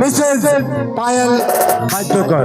Mrs Payel খাদ্যকর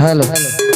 hello. Hello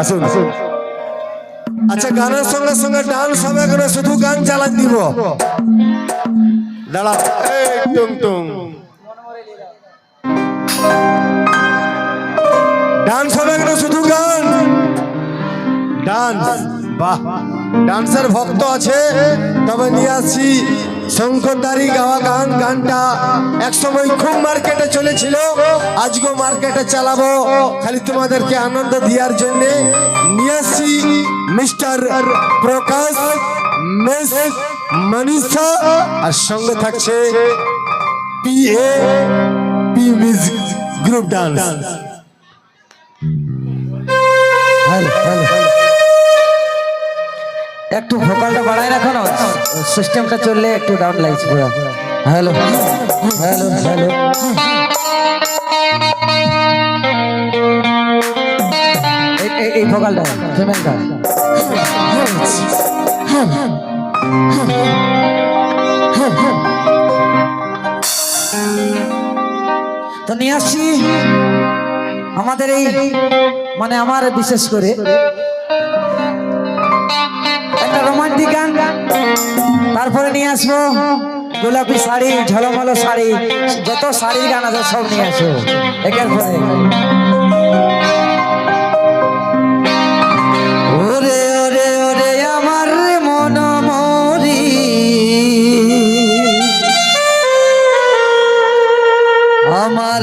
আসুন আসুন। আচ্ছা গানের সঙ্গে সঙ্গে ডান্স হবে কেন শুধু গান চালান দিব। দাঁড়া। টুং টুং। ডান্স হবে কেন শুধু গান। ডান্স। বাহ। ডান্সের ভক্ত আছে তবে নিয়ে আসছি। শঙ্করদারি গাওয়া গান, গানটা একসময় খুব মার্কেটে চলেছিল। আজকেও মার্কেটে চালাবো। খালি তোমাদেরকে আনন্দ দেওয়ার জন্য নিয়ে আসছি মিস্টার প্রকাশ, মিস মনীষা, আর সঙ্গে থাকছে P A P music group dance hello hello একটু ভোকালটা বাড়ায় রাখো না। সিস্টেমটা চললে একটু ডাউন লাগছে পুরো। হ্যালো হ্যালো হ্যালো এই- ভোকালটা পেমেন্টটা তো নিয়ে আসছি। আমাদের এই মানে আমার বিশেষ করে রোমান্টিক গান তারপরে নিয়ে আসব গোলাপি শাড়ি, ঝলমলো শাড়ি, যত শাড়ির গান আছে সব নিয়ে আসব। একের পরে আমার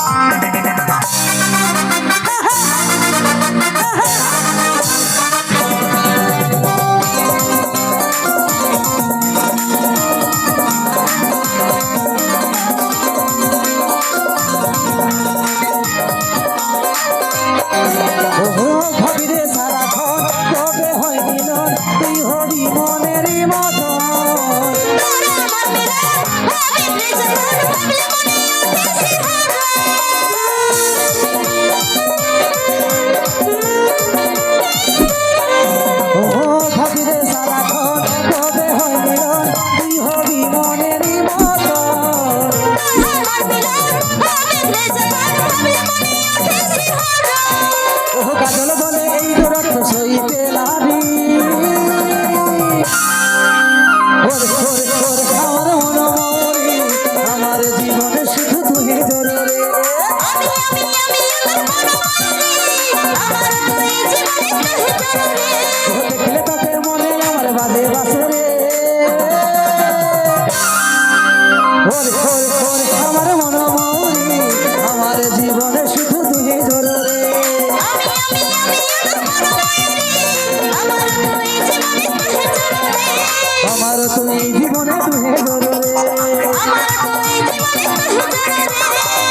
তো এই জীবনে তুহে ধরো রে।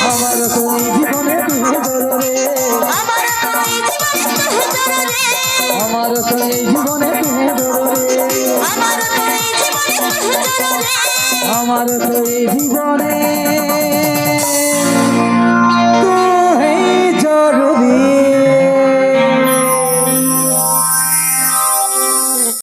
আমার তো এই জীবনে তুহে ধরো রে। আমার তো এই জীবনে তুহে ধরো রে। আমার তো জীবনে